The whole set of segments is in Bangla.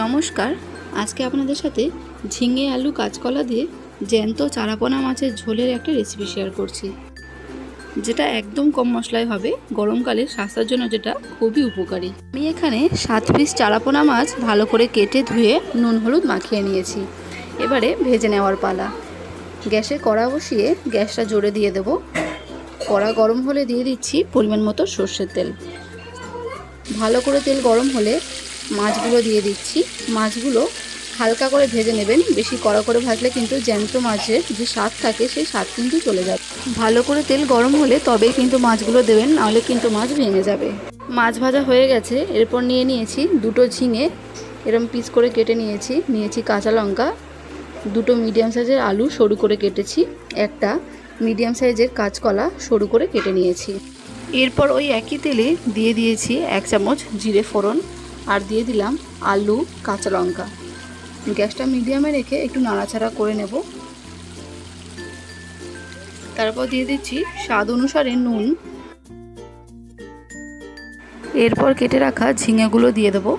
নমস্কার। আজকে আপনাদের সাথে ঝিঙে আলু কাঁচকলা দিয়ে জ্যান্ত চারাপোনা মাছের ঝোলের একটা রেসিপি শেয়ার করছি। যেটা একদম কম মশলায় হবে গরমকালে স্বাস্থ্যের জন্য যেটা খুবই উপকারী। আমি এখানে সাত পিস চারাপোনা মাছ ভালো করে কেটে ধুয়ে নুন হলুদ মাখিয়ে নিয়েছি। এবারে ভেজে নেওয়ার পালা। গ্যাসে কড়া বসিয়ে গ্যাসটা জোরে দিয়ে দেব। কড়া গরম হলে দিয়ে দিচ্ছি পরিমাণ মতো সর্ষের তেল। ভালো করে তেল গরম হলে মাছগুলো দিয়ে দিচ্ছি। মাছগুলো হালকা করে ভেজে নেবেন। বেশি কড়া করে ভাজলে কিন্তু জ্যান্ত মাছের যে স্বাদ থাকে, সেই স্বাদ কিন্তু চলে যাবে। ভালো করে তেল গরম হলে তবেই কিন্তু মাছগুলো দেবেন, নাহলে কিন্তু মাছ ভেঙে যাবে। মাছ ভাজা হয়ে গেছে। এরপর নিয়ে নিয়েছি দুটো ঝিঙে। এরম পিস করে কেটে নিয়েছি। নিয়েছি কাঁচা লঙ্কা। দুটো মিডিয়াম সাইজের আলু সরু করে কেটেছি। একটা মিডিয়াম সাইজের কাঁচকলা সরু করে কেটে নিয়েছি। এরপর ওই একই তেলে দিয়ে দিয়েছি এক চামচ জিরে ফোড়ন। আর দিয়ে দিলাম আলু, কাঁচা লঙ্কা। গ্যাসটা মিডিয়ামে রেখে একটু নাড়াচাড়া করে নেব। তারপর দিয়ে দিচ্ছি স্বাদ অনুসারে নুন। এরপর কেটে রাখা ঝিঙেগুলো দিয়ে দেবো।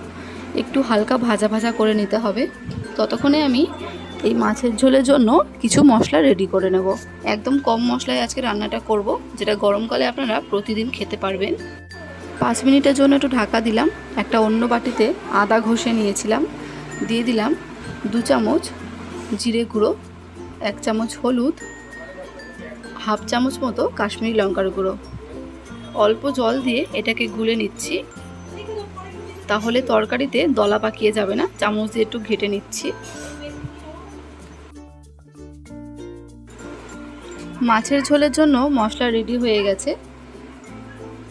একটু হালকা ভাজা ভাজা করে নিতে হবে। ততক্ষণে আমি এই মাছের ঝোলের জন্য কিছু মশলা রেডি করে নেব। একদম কম মশলায় আজকে রান্নাটা করব, যেটা গরমকালে আপনারা প্রতিদিন খেতে পারবেন। পাঁচ মিনিটের জন্য একটু ঢাকা দিলাম। একটা অন্য বাটিতে আদা ঘষে নিয়েছিলাম। দিয়ে দিলাম দু চামচ জিরে গুঁড়ো, এক চামচ হলুদ, হাফ চামচ মতো কাশ্মীরি লঙ্কার গুঁড়ো। অল্প জল দিয়ে এটাকে গুলে নিচ্ছি। তাহলে তরকারিতে দলা পাকিয়ে যাবে না। চামচ দিয়ে একটু ঘেটে নিচ্ছি। মাছের ঝোলের জন্য মশলা রেডি হয়ে গেছে।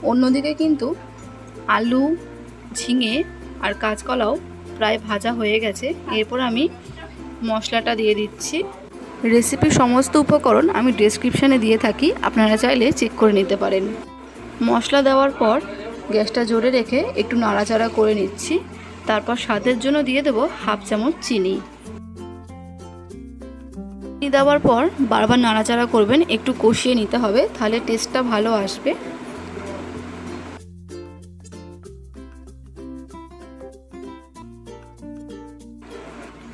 অন্যদিকে কিন্তু আলু, ঝিঙে আর কাঁচকলাও প্রায় ভাজা হয়ে গেছে। এরপর আমি মশলাটা দিয়ে দিচ্ছি। রেসিপির সমস্ত উপকরণ আমি ডেসক্রিপশানে দিয়ে থাকি। আপনারা চাইলে চেক করে নিতে পারেন। মশলা দেওয়ার পর গ্যাসটা জোরে রেখে একটু নাড়াচাড়া করে নিচ্ছি। তারপর স্বাদের জন্য দিয়ে দেবো হাফ চামচ চিনি। চিনি দেওয়ার পর বারবার নাড়াচাড়া করবেন, একটু কষিয়ে নিতে হবে, তাহলে টেস্টটা ভালো আসবে।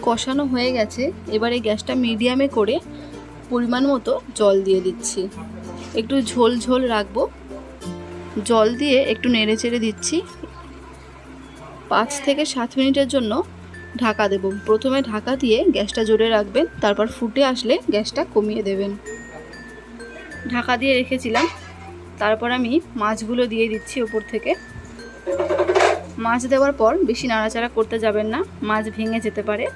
কষানো হয়ে গেছে, এবারে গ্যাসটা মিডিয়ামে করে পরিমাণ মতো জল দিয়ে দিচ্ছি। একটু ঝোল ঝোল রাখব। জল দিয়ে একটু নেড়ে চেড়ে দিচ্ছি। পাঁচ থেকে সাত মিনিটের জন্য ঢাকা দেব। প্রথমে ঢাকা দিয়ে গ্যাসটা জোরে রাখবেন, তারপর ফুটে আসলে গ্যাসটা কমিয়ে দেবেন। ঢাকা দিয়ে রেখেছিলাম। তারপর আমি মাছগুলো দিয়ে দিচ্ছি ওপর থেকে। মাছ দেওয়ার পর বেশি নাড়াচাড়া করতে যাবেন না, মাছ ভেঙে যেতে পারে।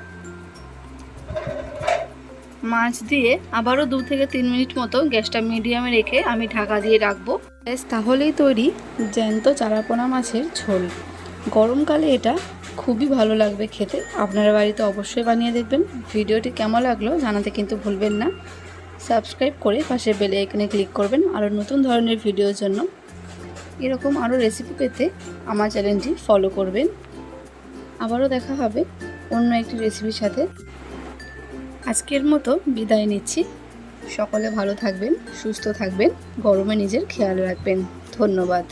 মাছ দিয়ে আবারও দু থেকে তিন মিনিট মতো গ্যাসটা মিডিয়ামে রেখে আমি ঢাকা দিয়ে রাখব। ব্যাস, তাহলেই তৈরি জ্যান্ত চারাপোনা মাছের ঝোল। গরমকালে এটা খুবই ভালো লাগবে খেতে। আপনারা বাড়িতে অবশ্যই বানিয়ে দেখবেন। ভিডিওটি কেমন লাগল জানাতে কিন্তু ভুলবেন না। সাবস্ক্রাইব করে পাশে বেলে আইকনে ক্লিক করবেন আরও নতুন ধরনের ভিডিওর জন্য। এরকম আরও রেসিপি পেতে আমার চ্যানেলটি ফলো করবেন। আবারও দেখা হবে অন্য একটি রেসিপির সাথে। আজকের মতো বিদায় নিচ্ছি। সকলে ভালো থাকবেন সুস্থ থাকবেন গরমে নিজের খেয়াল রাখবেন। ধন্যবাদ।